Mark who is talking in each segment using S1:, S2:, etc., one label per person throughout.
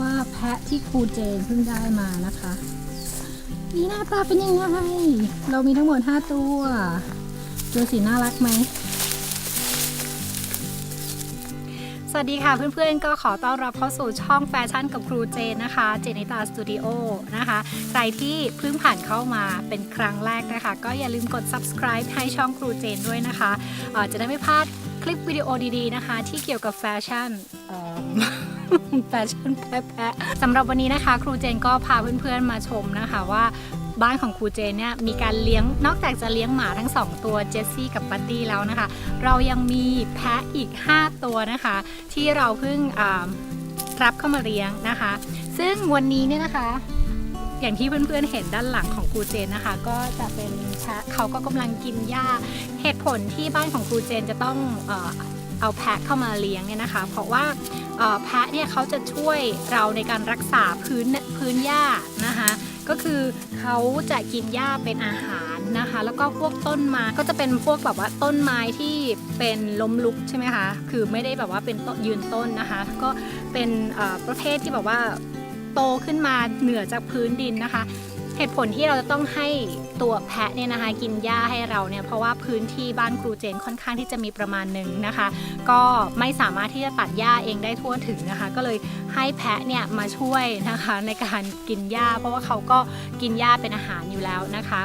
S1: ว่าแพะที่ครูเจนเพิ่งได้มานะคะ นี่หน้าตาเป็นยังไง เรามีทั้งหมด 5 ตัวดูสิน่ารักไหม สวัสดีค่ะเพื่อนๆ ก็ขอต้อนรับเข้าสู่ช่องแฟชั่นกับครูเจนนะคะ เจนิตาสตูดิโอนะคะ ใครที่เพิ่งผ่านเข้ามาเป็นครั้งแรกนะคะ ก็อย่าลืมกด subscribe ให้ช่องครูเจนด้วยนะคะจะได้ไม่พลาด คลิปวิดีโอดีๆนะคะ ที่เกี่ยวกับแฟชั่นเอิ่มแฟชั่นแพะๆสำหรับวันนี้นะคะ ครูเจนก็พาเพื่อนๆมาชมนะคะว่าบ้านของครูเจนเนี่ยมีการเลี้ยงนอกจากจะเลี้ยงหมาทั้งสองตัวเจสซี่กับปัตตี้แล้วนะคะ เรายังมีแพะอีก 5 ตัวนะคะ ที่เราเพิ่งอ่ารับเข้ามาเลี้ยงนะคะ ซึ่งวันนี้เนี่ยนะคะ อย่างที่เพื่อนๆเห็นด้านหลังของครูเจนนะคะ ก็จะเป็นแพะ เขาก็กำลังกินหญ้า เหตุผลที่บ้านของครูเจนจะต้องเออเอาแพะเข้ามาเลี้ยงเนี่ยนะคะ เพราะว่าแพะเนี่ยเขาจะช่วยเราในการรักษาพื้นพื้นหญ้านะคะก็คือเขาจะกินหญ้าเป็นอาหารนะคะ แล้วก็พวกต้นไม้ก็จะเป็นพวกแบบว่าต้นไม้ที่เป็นล้มลุกใช่ไหมคะคือไม่ได้แบบว่าเป็นต้นยืนต้นนะคะ ก็เป็นประเภทที่แบบว่าโตขึ้นมาเหนือจากพื้นดินนะคะ เหตุผลที่เราจะต้องให้ ตัวแพะเนี่ยนะคะกินหญ้าให้เราเนี่ยเพราะว่าพื้นที่บ้านครูเจนค่อนข้างที่จะมีประมาณหนึ่งนะคะ ก็ไม่สามารถที่จะตัดหญ้าเองได้ทั่วถึงนะคะ ก็เลยให้แพะเนี่ยมาช่วยนะคะในการกินหญ้า เพราะว่าเขาก็กินหญ้าเป็นอาหารอยู่แล้วนะคะ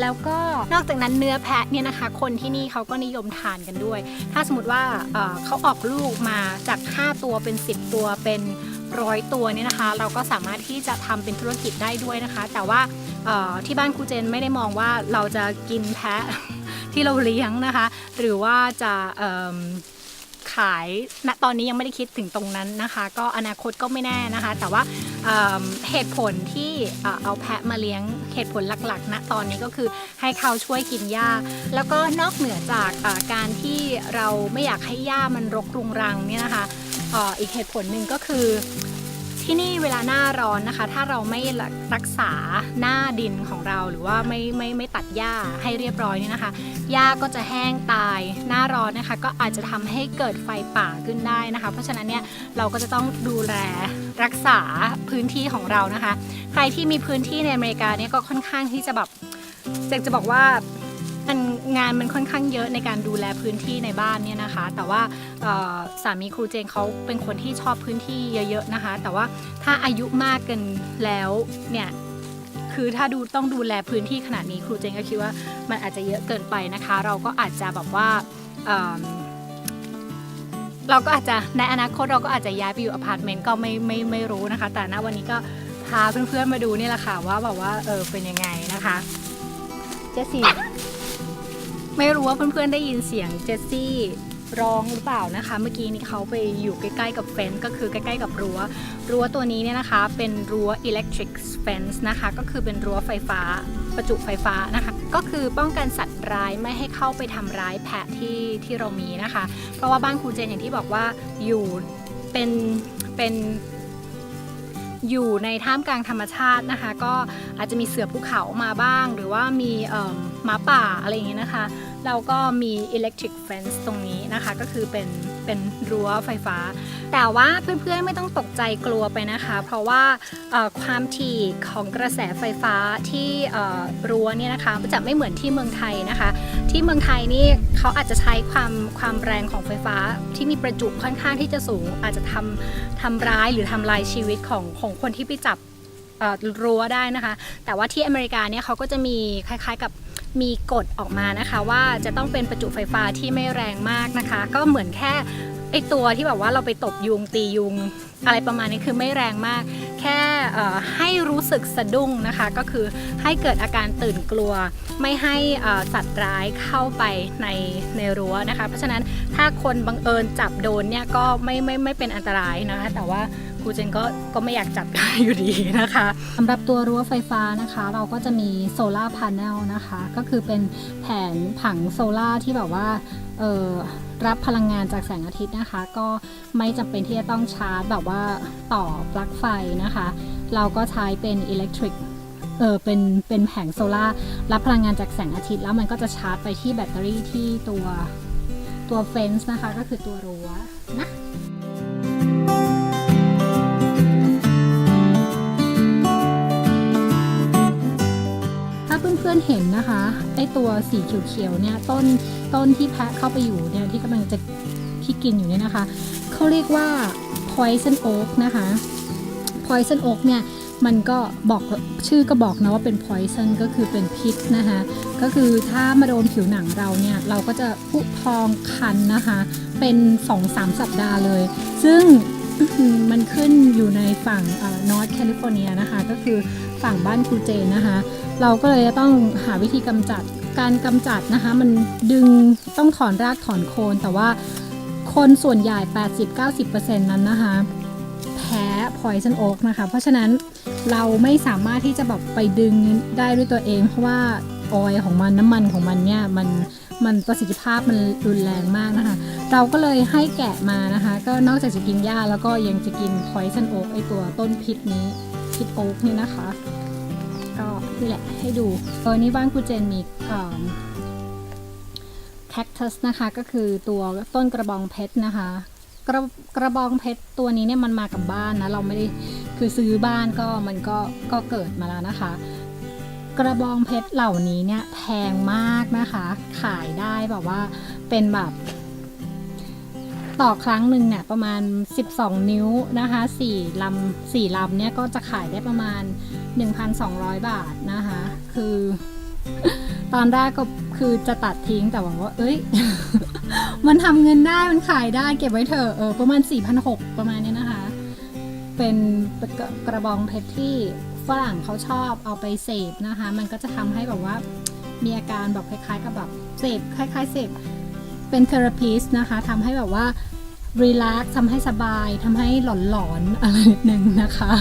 S1: แล้วก็นอกจากนั้นเนื้อแพะเนี่ยนะคะ คนที่นี่เขาก็นิยมทานกันด้วย ถ้าสมมติว่าเเขาออกลูกมาจาก 5 ตัวเป็น 10 ตัวเป็น ร้อยตัวเนี่ยนะคะ เราก็สามารถที่จะทำเป็นธุรกิจได้ด้วยนะคะ แต่ว่าที่บ้านครูเจนไม่ได้มองว่าเราจะกินแพะที่เราเลี้ยงนะคะ หรือว่าจะขายณตอนนี้ยังไม่ได้คิดถึงตรงนั้นนะคะ ก็อนาคตก็ไม่แน่นะคะ แต่ว่าเเหตุผลที่เอาแพะมาเลี้ยงเหตุผลหลักๆณตอนนี้ก็คือให้เขาช่วยกินหญ้า แล้วก็นอกเหนือจากการที่เราไม่อยากให้หญ้ามันรกรุงรังเนี่ยนะคะอออีกเหตุผลหนึ่งก็คือ ที่นี่เวลาหน้าร้อนนะคะ ถ้าเราไม่รักษาหน้าดินของเราหรือว่าไม่ไม่ไม่ตัดหญ้าให้เรียบร้อยเนี่ยนะคะหญ้าก็จะแห้งตายหน้าร้อนนะคะ ก็อาจจะทำให้เกิดไฟป่าขึ้นได้นะคะ เพราะฉะนั้นเนี่ยเราก็จะต้องดูแลรักษาพื้นที่ของเรานะคะ ใครที่มีพื้นที่ในอเมริกาเนี่ยก็ค่อนข้างที่จะแบบอยากจะบอกว่า มันงานมันค่อนข้างเยอะในการดูแลพื้นที่ในบ้านเนี่ยนะคะ แต่ว่าสามีครูเจนเขาเป็นคนที่ชอบพื้นที่เยอะๆนะคะ แต่ว่าถ้าอายุมากเกินแล้วเนี่ยคือถ้าดูต้องดูแลพื้นที่ขนาดนี้ครูเจนก็คิดว่ามันอาจจะเยอะเกินไปนะคะ เราก็อาจจะแบบว่าเเราก็อาจจะในอนาคตเราก็อาจจะย้ายไปอยู่อพาร์ตเมนต์ก็ไม่ไม่ไม่รู้นะคะ แต่ณวันนี้ก็พาเพื่อนๆมาดูนี่แหละค่ะว่าแบบว่าเออเป็นยังไงนะคะเจสซี่ ไม่รู้ว่าเพื่อนๆได้ยินเสียงเจสซี่ร้องหรือเปล่านะคะ เมื่อกี้นี้เขาไปอยู่ใกล้ๆกับเฟนส์ก็คือใกล้ๆกับรั้ว รั้วตัวนี้เนี่ยนะคะ เป็นรั้ว electric fence นะคะ ก็คือเป็นรั้วไฟฟ้าประจุไฟฟ้านะคะ ก็คือป้องกันสัตว์ร้ายไม่ให้เข้าไปทำร้ายแพะที่ที่เรามีนะคะ เพราะว่าบ้านครูเจนอย่างที่บอกว่าอยู่เป็นเป็นอยู่ในท่ามกลางธรรมชาตินะคะ ก็อาจจะมีเสือภูเขามาบ้าง หรือว่ามีเอิ่ม หมาป่าอะไรอย่างเงี้ยนะคะเราก็มี electric fence ตรงนี้นะคะ ก็คือเป็นเป็นรั้วไฟฟ้า แต่ว่าเพื่อนๆไม่ต้องตกใจกลัวไปนะคะ เพราะว่าความถี่ของกระแสไฟฟ้าที่รั้วเนี่ยนะคะจะไม่เหมือนที่เมืองไทยนะคะ ที่เมืองไทยนี่เขาอาจจะใช้ความความแรงของไฟฟ้าที่มีประจุค่อนข้างที่จะสูง อาจจะทำทำร้ายหรือทำลายชีวิตของของคนที่ไปจับรั้วได้นะคะ แต่ว่าที่อเมริกาเนี่ยเขาก็จะมีคล้ายๆกับ มีกฎออกมานะคะ ว่าจะต้องเป็นประจุไฟฟ้าที่ไม่แรงมากนะคะ ก็เหมือนแค่ไอตัวที่แบบว่าเราไปตบยุงตียุง อะไรประมาณนี้คือไม่แรงมาก แค่ให้รู้สึกสะดุ้งนะคะ ก็คือให้เกิดอาการตื่นกลัว ไม่ให้สัตว์ร้ายเข้าไปในในรั้วนะคะ เพราะฉะนั้นถ้าคนบังเอิญจับโดนเนี่ยก็ไม่ไม่ไม่เป็นอันตรายนะคะ แต่ว่าครูเจนก็ก็ไม่อยากจับอยู่ดีนะคะสำหรับตัวรั้วไฟฟ้านะคะ เราก็จะมีโซลาร์พา n นลนะคะ ก็คือเป็นแผงผังโซลาร์ที่แบบว่าเออ รับพลังงานจากแสงอาทิตย์นะคะ ก็ไม่จำเป็นที่จะต้องชาร์จแบบว่าต่อปลั๊กไฟนะคะ เราก็ใช้เป็นอิเล็กทริกเออเป็นเป็นแผงโซลาร์รับพลังงานจากแสงอาทิตย์แล้วมันก็จะชาร์จไปที่แบตเตอรี่ที่ตัวตัวเฟนส์นะคะ ก็คือตัวรั้วนะ อนๆเห็นนะคะไอตัวสีเขียวๆเนี่ยต้นต้นที่แพะเข้าไปอยู่เนี่ยที่กำลังจะที่กินอยู่เนี่ยนะคะเขาเรียกว่า poison oak นะคะ poison oak เนี่ยมันก็บอกชื่อก็บอกนะว่าเป็น poison ก็คือเป็นพิษนะคะก็คือถ้ามาโดนผิวหนังเราเนี่ยเราก็จะพุพองคันนะคะเป็น2-3สัปดาห์เลย ซึ่งมันขึ้นอยู่ในฝั่งนอร์ทแคลิฟอร์เนียนะคะก็คือ ฝั่งบ้านครูเจนนะคะ เราก็เลยจะต้องหาวิธีกำจัดการกำจัดนะคะ มันดึงต้องถอนรากถอนโคน แต่ว่าคนส่วนใหญ่ 80-90%นั้นนะคะแพ้ poison oak นะคะ เพราะฉะนั้นเราไม่สามารถที่จะแบบไปดึงได้ด้วยตัวเอง เพราะว่าออยของมันน้ำมันของมันเนี่ยมันมันประสิทธิภาพมันรุนแรงมากนะคะ เราก็เลยให้แกะมานะคะ ก็นอกจากจะกินหญ้าแล้วก็ยังจะกิน poison oak ไอตัวต้นพิษนี้ พิษโอ๊กนี่นะคะ ก็นี่แหละให้ดูเออนี่บ้านครูเจนมีแคคตัสนะคะก็คือตัวต้นกระบองเพชรนะคะ กระกระบองเพชรตัวนี้เนี่ยมันมากับบ้านนะเราไม่ได้คือซื้อบ้านก็มันก็ก็เกิดมาแล้วนะคะ กระบองเพชรเหล่านี้เนี่ยแพงมากนะคะ ขายได้แบบว่าเป็นแบบ ต่อครั้งหนึ่งเนี่ยประมาณ 12 นิ้วนะคะ4ลำ4ลำเนี่ยก็จะขายได้ประมาณ 1,200 บาทนะคะ คือ ตอนแรกก็คือจะตัดทิ้งแต่หวังว่า เอ้ย มันทำเงินได้มันขายได้เก็บไว้เถอะเออประมาณ 4,600 ประมาณเนี้ยนะคะ เป็นกระบองเพชรที่ฝรั่งเขาชอบเอาไปเสพนะคะ มันก็จะทำให้แบบว่ามีอาการแบบคล้ายๆกับแบบเสพคล้าย ๆเสพ เป็นเทอราพิสนะคะทำให้แบบว่ารีแลกซ์ทำให้สบายทำให้หลอนๆอะไรนิดนึงนะคะ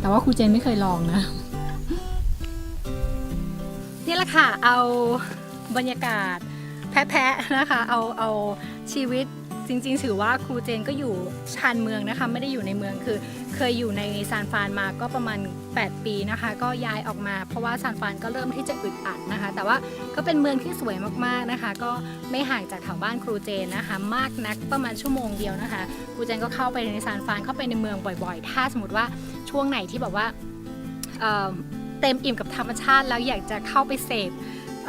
S1: แต่ว่าครูเจนไม่เคยลองนะ นี่แหละค่ะ เอาบรรยากาศแพะๆนะคะ เอาเอาชีวิต จริงๆ ถือว่าครูเจนก็อยู่ชานเมืองนะคะ ไม่ได้อยู่ในเมืองคือ เคยอยู่ในซานฟรานมาก็ประมาณ 8 ปีนะคะ ก็ย้ายออกมา เพราะว่าซานฟรานก็เริ่มที่จะอึดอัดนะคะ แต่ว่าก็เป็นเมืองที่สวยมากๆนะคะ ก็ไม่ห่างจากแถวบ้านครูเจนนะคะ มากนักประมาณชั่วโมงเดียวนะคะครูเจนก็เข้าไปในซานฟรานเข้าไปในเมืองบ่อยๆ ถ้าสมมติว่าช่วงไหนที่แบบว่าเเต็มอิ่มกับธรรมชาติแล้วอยากจะเข้าไปเสพเ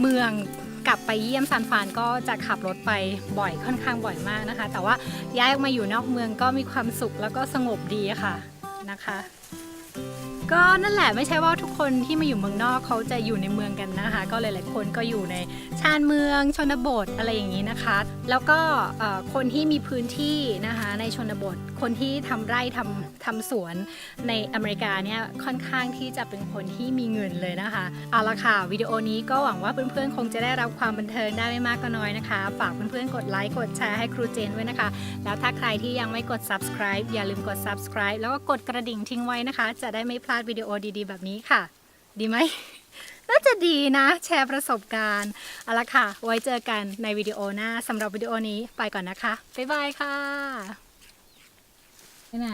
S1: เมือง กลับไปเยี่ยมซานฟานก็จะขับรถไปบ่อยค่อนข้างบ่อยมากนะคะ แต่ว่าย้ายออกมาอยู่นอกเมืองก็มีความสุขแล้วก็สงบดีค่ะนะคะ ก็นั่นแหละไม่ใช่ว่าทุกคนที่มาอยู่เมืองนอกเขาจะอยู่ในเมืองกันนะคะ ก็หลายๆคนก็อยู่ในชานเมืองชนบทอะไรอย่างนี้นะคะ แล้วก็คนที่มีพื้นที่นะคะในชนบท คนที่ทำไร่ทำทำสวนในอเมริกาเนี่ยค่อนข้างที่จะเป็นคนที่มีเงินเลยนะคะเอาละค่ะวิดีโอนี้ก็หวังว่าเพื่อนๆคงจะได้รับความบันเทิงได้ไม่มากก็น้อยนะคะ ฝากเพื่อนๆกดไลค์กดแชร์ให้ครูเจนด้วยนะคะ แล้วถ้าใครที่ยังไม่กด subscribe อย่าลืมกด subscribe แล้วก็กดกระดิ่งทิ้งไว้นะคะ จะได้ไม่พลาดลาดวิดีโอดีๆ แบบนี้ค่ะ ดีไหมน่าจะดีนะ แชร์ประสบการณ์เอาละค่ะ ไว้เจอกันในวิดีโอหน้าสำหรับวิดีโอนี้ไปก่อนนะคะ บ๊ายบายค่ะ ไปไหน